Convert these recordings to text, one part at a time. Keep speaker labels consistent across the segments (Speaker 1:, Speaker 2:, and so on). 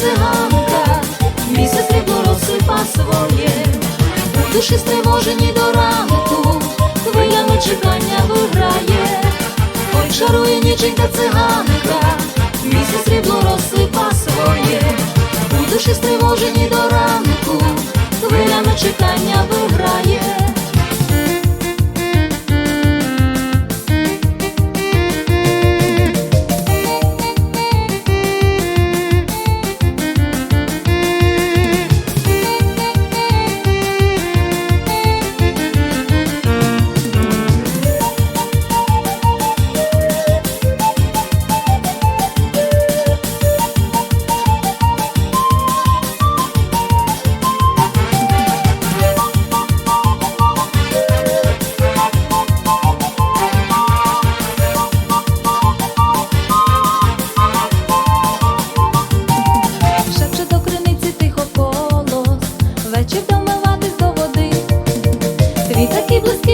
Speaker 1: циганка, місяць ліворуч своє, у душі стривожені до ранку, хвилями чекання виграє, ой шарує ніченька циганка, місяць срібло розсипа своє, у душі стривожені до ранку, хвилями чекання виграє.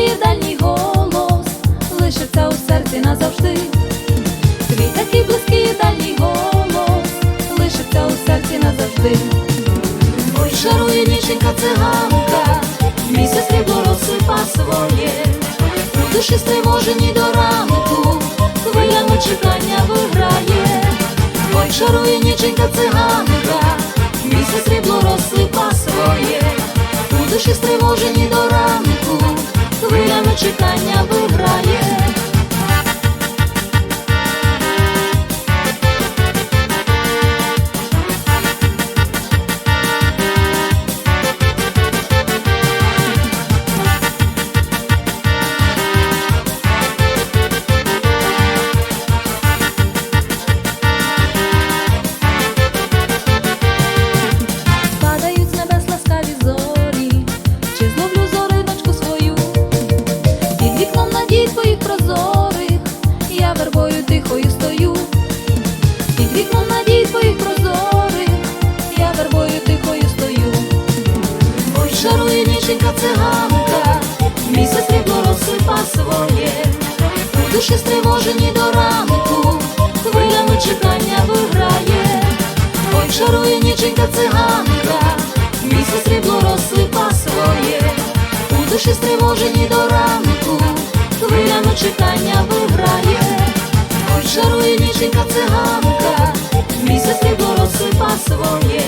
Speaker 1: Такий дальній голос, лишиться у серці назавжди. Твій такий близький дальній голос, лишиться у серці назавжди. Ой, шарує ніченька циганка, місяць срібло розсипа своє, у душі стривожені до ранку, хвилями чекання виграє. Ой, шарує ніченька циганка, місяць срібло розсипа своє, у душі стривожені до ранку, хвилями тихою стою, під вікном надій твоїх прозорих, я вербою тихою стою. Ой, шарує ніченька циганка, місяць срібло розсипа своє, у душі стривожені до ранку, хвилями чекання виграє. Ой, шарує ніченька циганка, місяць срібло розсипа своє, у душі стривожені до ранку, хвилями чекання виграє. Своє,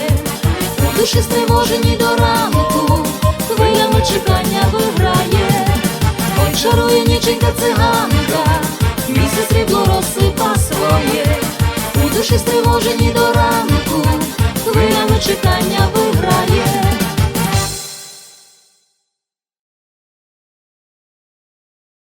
Speaker 1: у душі стривожені до ранку, хвилями чекання виграє. Ой, шарує ніченька циганка, місяць срібло розсипа своє, у душі стривожені до ранку, хвилями чекання.